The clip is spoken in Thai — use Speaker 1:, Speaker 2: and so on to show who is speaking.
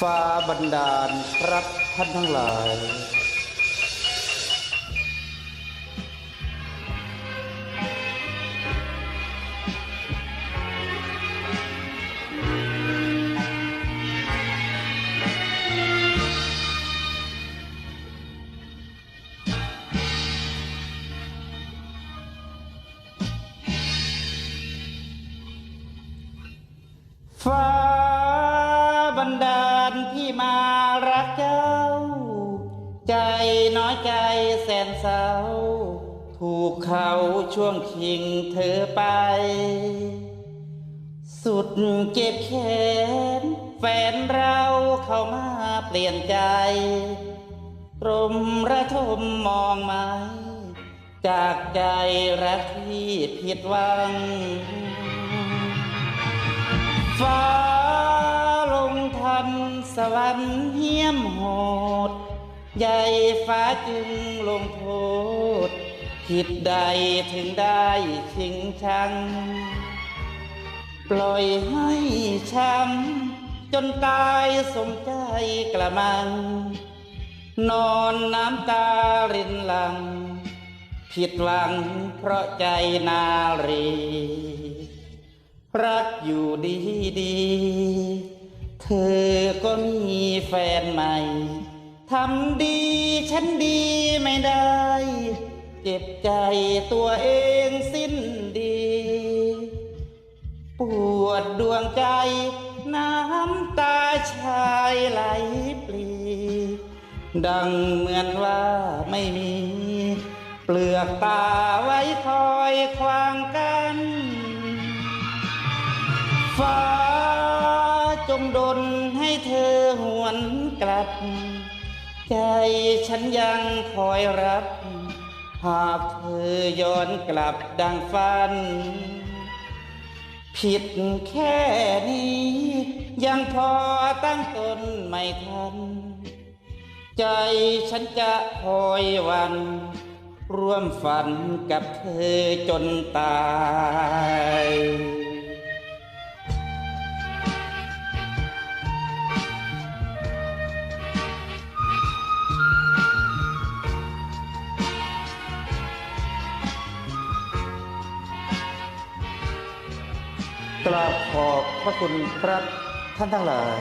Speaker 1: ฟ้าบันดาลครับท่านทั้งหลาย ฟ้า นดาลพี่มารักเจ้า ใจน้อยใจแสนเศร้า ถูกเขาช่วงชิงเธอไป สุดเจ็บแขน แฟนเราเข้ามาเปลี่ยนใจรมระทมมองไหมจากใจรักที่ผิดหวังฟ้า สวรรค์เหี้ยมโหด ใหญ่ฟ้าจึงลงโทษ ผิดใดถึงได้ชิงชัง ปล่อยให้ช้ำจนตายสมใจกระมัง นอนน้ำตารินหลัง ผิดหวังเพราะใจนารีรักอยู่ดีดี เธอก็มีแฟนใหม่ ทำดีฉันดีไม่ได้ เจ็บใจตัวเองสิ้นดี ปวดดวงใจ น้ำตาชายไหลปลี ดังเหมือนว่าไม่มี เปลือกตาไว้คอยควางกันฟ้า งดลให้เธอหวนกลับ ใจฉันยังคอยรับ หากเธอย้อนกลับดังฝัน ผิดแค่นี้ ยังพอตั้งตนไม่ทัน ใจฉันจะคอยวัน ร่วมฝันกับเธอจนตาย กราบขอบพระคุณครับท่านทั้งหลาย